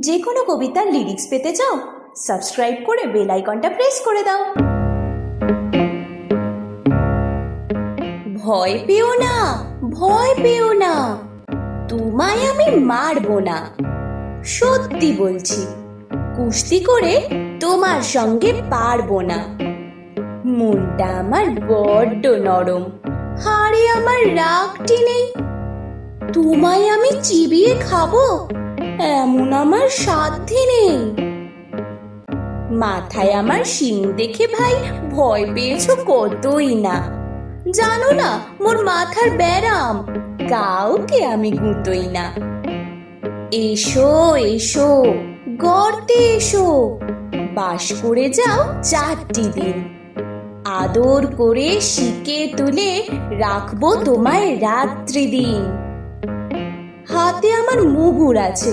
যে কোনো কবিতার লিরিক্স পেতে চাও সাবস্ক্রাইব করে বেল আইকনটা প্রেস করে দাও। ভয় পেও না, ভয় পেও না, তোমায় আমি মারবো না। সত্যি বলছি, কুস্তি করে তোমার সঙ্গে পারব না। মনটা আমার বড্ড নরম, হাড়ে আমার রাগটি নেই। তোমায় আমি চিবিয়ে খাব এমন আমার সাধ্যি নেই। মাথায় আমার শিং দেখে ভাই ভয় পেয়েছ কতই না। জানো না, মোর মাথার ব্যারাম, কাউকে আমি গুঁতোই না। এসো এসো, গর্তে এসো, বাস করে যাও চারটি দিন। আদর করে শিকে তুলে রাখব তোমায় রাত্রি দিন। হাতে আমার মুগুর আছে